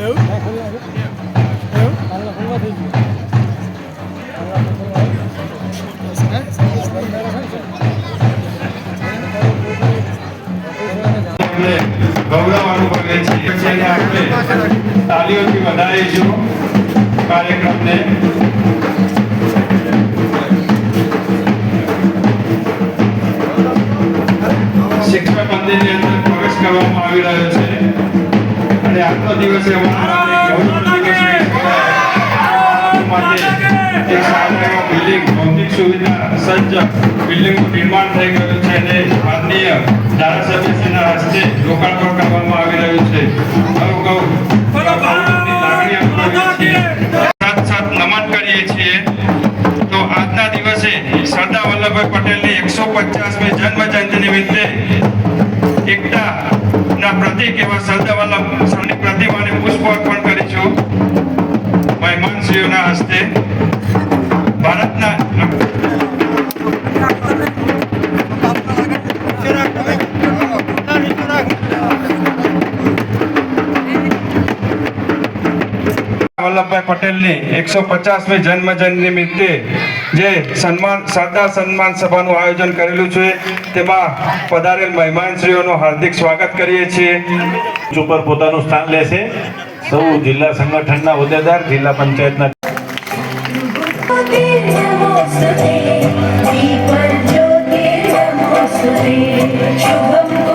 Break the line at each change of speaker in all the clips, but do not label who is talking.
એવું એવું તારા છે એટલે આપણે તાલીઓથી વધારીશું કાર્યક્રમને શિક્ષક મંદિરની અંદર પ્રવેશ કરવામાં આવી રહ્યો છે. આજનો દિવસ કરીએ છીએ તો આજના દિવસે સરદાર વલ્લભભાઈ પટેલની એકસો પચાસમી જન્મ જયંતિ નિમિત્તે એકતાના પ્રતિક એવા સરદાર વલ્લભ પ્રતિમાને પુષ્પ અર્પણ કરીશું મહેમાનશ્રીઓના હસ્તે. વલ્લભભાઈ પટેલની એકસો પચાસમી જન્મ જયંતિ નિમિત્તે જે સન્માન સરદાર સન્માન સભાનું આયોજન કરેલું છે તેમાં પધારેલ મહેમાનશ્રીઓનું હાર્દિક સ્વાગત કરીએ છીએ.
ઉપર પોતાનું સ્થાન લેશે. સૌ જિલ્લા સંગઠનના હોદ્દેદાર જિલ્લા પંચાયતના
शुभं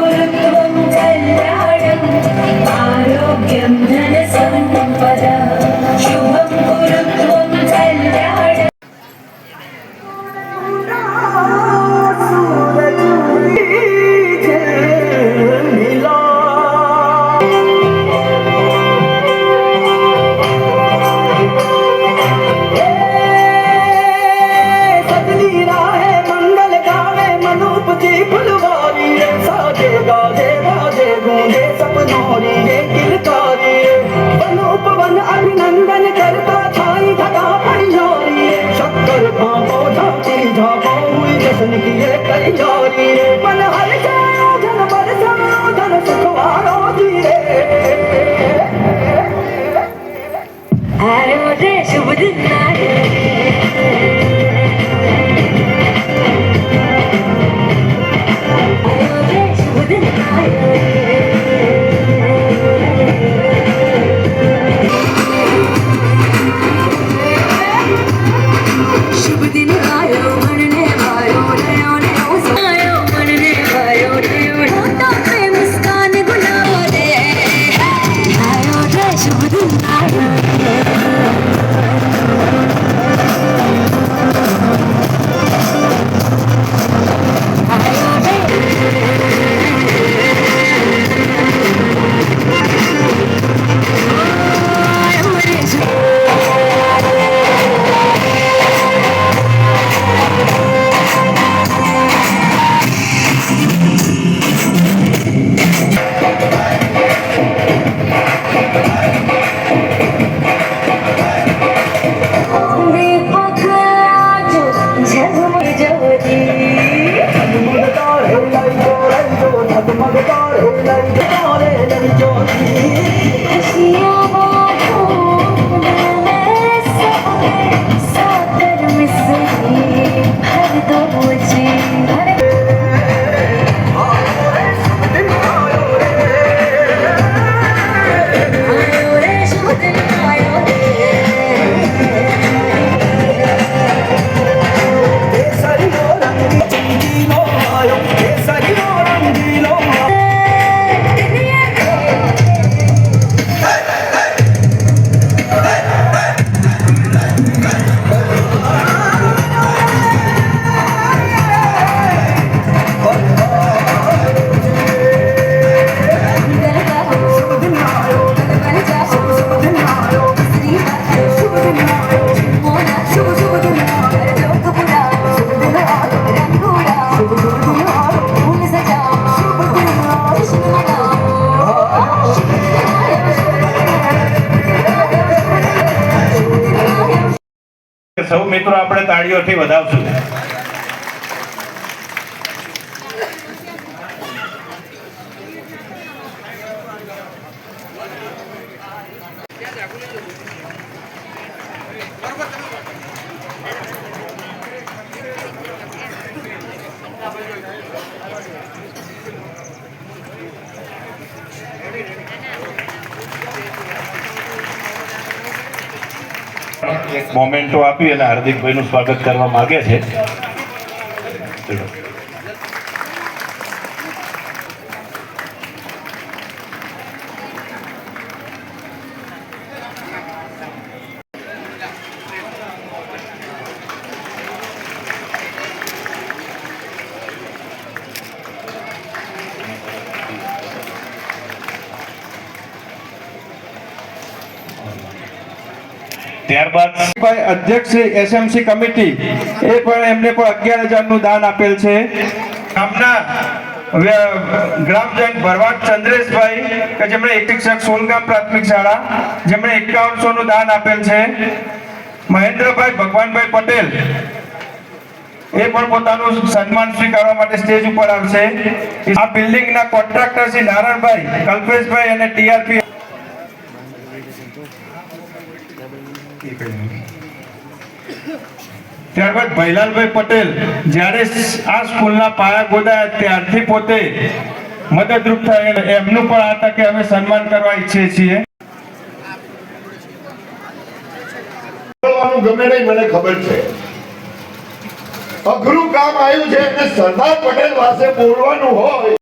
मनुप जी फुलवारी रे साजे गाजे गाजे गूंगे सपनोरी रे किलकारी बनूप वन अभिनंदन करता छाई धगा पंजोरी शक्कर भापो झांकी झापो हुई जश्न की ये तैयारी मन हर Hold on, hold on.
સૌ મિત્રો આપણે તાળીઓથી વધાવશું. બરોબર મોમેન્ટો આપી અને હાર્દિકભાઈનું સ્વાગત કરવા માગે છે. ત્યારબાદ
અધ્યક્ષ એસએમસી કમિટી, એ પણ એમને પણ અગિયાર હજારનું દાન આપેલ છે. ગામના ગ્રામજન ભરવાડ ચંદ્રેશભાઈ, કે જેમણે એક શિક્ષક સોલગામ પ્રાથમિક શાળા, જેમણે એકાવનસો નું દાન આપેલ છે. મહેન્દ્રભાઈ ભગવાનભાઈ પટેલ, એ પણ પોતાનું સન્માન સ્વીકારવા માટે સ્ટેજ ઉપર આવશે. આ બિલ્ડિંગના કોન્ટ્રાક્ટર શ્રી નારાયણભાઈ, કલ્પેશભાઈ અને ટીઆરપી ત્યારબાદ ભૈલાલભાઈ પટેલ, જ્યારે આ સ્કૂલના પાયા ગોદાયા ત્યારથી પોતે મદદરૂપ થયેલ એમનું પણ આ તકે અમે સન્માન કરવા ઈચ્છીએ છીએ.
ગમે ખબર છે. અઘરું કામ આવ્યું છે અને સરદાર પટેલ પાસે બોલવાનું હોય.